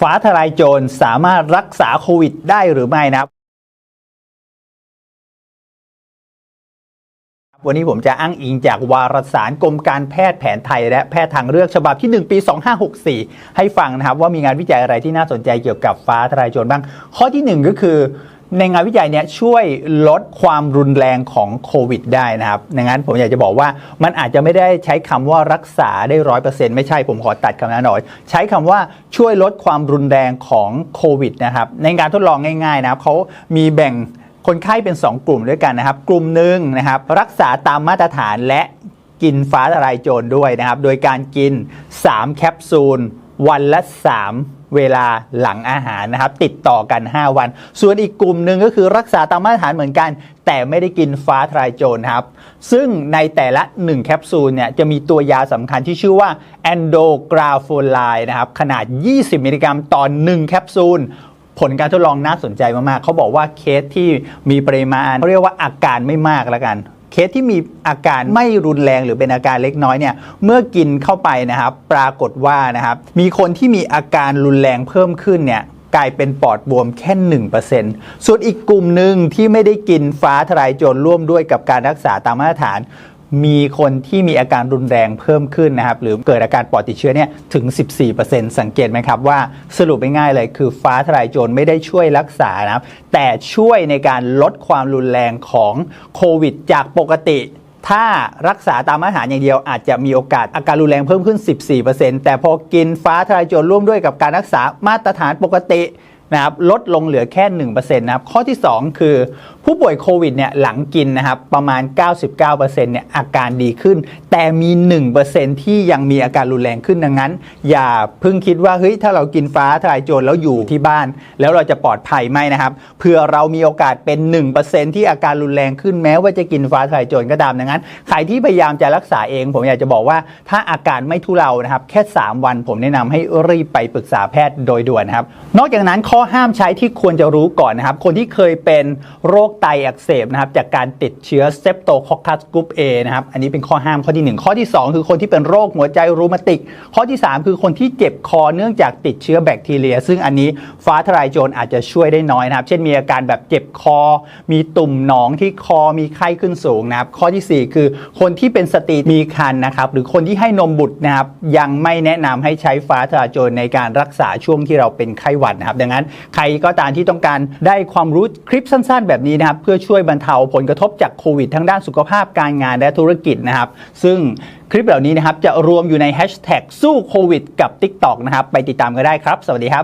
ฟ้าทลายโจรสามารถรักษาโควิดได้หรือไม่นะครับ วันนี้ผมจะอ้างอิงจากวารสารกรมการแพทย์แผนไทย และแพทย์ทางเลือกฉบับที่ 1 ปี 2564 ให้ฟังนะครับว่ามีงานวิจัยอะไรที่น่าสนใจเกี่ยวกับฟ้าทลายโจรบ้าง ข้อทีหนึ่1 ก็คือ ในงานวิจัยเนี้ยช่วยลดความรุนแรงของโควิดได้นะครับดังนั้นผมอยากจะบอกว่ามันอาจจะไม่ได้ใช้คำว่ารักษาได้ร้อยเปอร์เซ็นต์ไม่ใช่ผมขอตัดคำนั้นหน่อย ใช้คำว่าช่วยลดความรุนแรงของโควิดนะครับในการทดลองง่ายๆนะครับเขามีแบ่งคนไข้เป็น 2 กลุ่มด้วยกันนะครับ กลุ่มหนึ่งนะครับรักษาตามมาตรฐานและกินฟ้าทลายโจรด้วยนะครับ โดยการกิน 3 แคปซูล วันละ 3 เวลาหลังอาหารนะครับติดต่อกัน 5 วัน ส่วนอีกกลุ่มหนึ่งก็คือรักษาตามมาตรฐานเหมือนกัน แต่ไม่ได้กินฟ้าทลายโจรครับ ซึ่งในแต่ละ 1 แคปซูลเนี่ยจะมีตัวยาสำคัญที่ชื่อว่าแอนโดกราโฟไลนะครับขนาด 20 มิลลิกรัมต่อ 1 แคปซูลผลการทดลองน่าสนใจมาก ๆ เขาบอกว่าเคสที่มีปริมาณเขาเรียกว่าอาการไม่มากแล้วกัน เคสที่มีอาการไม่รุนแรงหรือเป็นอาการเล็กน้อยเนี่ยเมื่อกินเข้าไปนะครับ ปรากฏว่านะครับมีคนที่มีอาการรุนแรงเพิ่มขึ้นเนี่ยกลายเป็นปอดบวมแค่ 1%ส่วนอีกกลุ่มหนึ่งที่ไม่ได้กินฟ้าทลายโจรร่วมด้วยกับการรักษาตามมาตรฐาน มีคนที่มีอาการรุนแรงเพิ่มขึ้นนะครับ หรือเกิดอาการปอดติดเชื้อเนี่ยถึง 14%สังเกตไหมครับว่าสรุปง่ายๆเลยคือฟ้าทลายโจรไม่ได้ช่วยรักษานะครับ แต่ช่วยในการลดความรุนแรงของโควิด จากปกติถ้ารักษาตามมาตรฐานอย่างเดียวอาจจะมีโอกาสอาการรุนแรงเพิ่มขึ้น 14%แต่พอกินฟ้าทลายโจรร่วมด้วยกับการรักษามาตรฐานปกติ นะครับลดลงเหลือแค่ 1%นะครับข้อที่ 2 คือ ผู้ป่วยโควิดเนี่ยหลังกินนะครับประมาณ 99%เนี่ยอาการดีขึ้น แต่มี 1%ที่ยังมีอาการรุนแรงขึ้นดังนั้น อย่าเพิ่งคิดว่าเฮ้ยถ้าเรากินฟ้าทลายโจรแล้วอยู่ที่บ้าน แล้วเราจะปลอดภัยไหมนะครับเผื่อเรามีโอกาสเป็น 1%ที่อาการรุนแรงขึ้นแม้ว่าจะกินฟ้าทลายโจรก็ตามดังนั้นใครที่พยายามจะรักษาเอง ผมอยากจะบอกว่าถ้าอาการไม่ทุเลานะครับแค่ 3 วันผมแนะนำให้รีบไปปรึกษาแพทย์โดยด่วนนะครับนอกจากนั้นข้อห้ามใช้ที่ควรจะรู้ก่อนนะครับ คนที่เคยเป็นโรคไตอักเสบนะครับ จากการติดเชื้อเซปโตคอคัสกรุ๊ป A นะครับ อันนี้เป็นข้อห้ามข้อที่ 1 ข้อที่ 2 คือคนที่เป็นโรคหัวใจรูมาติก ข้อที่ 3 คือคนที่เจ็บคอเนื่องจากติดเชื้อแบคทีเรีย ซึ่งอันนี้ฟ้าทลายโจรอาจจะช่วยได้น้อยนะครับ เช่นมีอาการแบบเจ็บคอ มีตุ่มหนองที่คอมีไข้ขึ้นสูงนะครับ ข้อทีสี่4 คือคนที่เป็นสตรีมีครรภ์นะครับ หรือคนที่ให้นมบุตรนะครับยังไม่แนะนำให้ใช้ฟ้าทลายโจรในการรักษาช่วงที่เราเป็นไข้หวัดนะครับ ดังนั้นใครก็ตามที่ต้องการได้ความรู้คลิปสั้น ๆ แบบนี้นะครับเพื่อช่วยบรรเทาผลกระทบจากโควิดทั้งด้านสุขภาพการงานและธุรกิจนะครับ ซึ่งคลิปเหล่านี้นะครับจะรวมอยู่ในแฮชแท็กสู้โควิดกับ TikTok นะครับไปติดตามกันได้ครับ สวัสดีครับ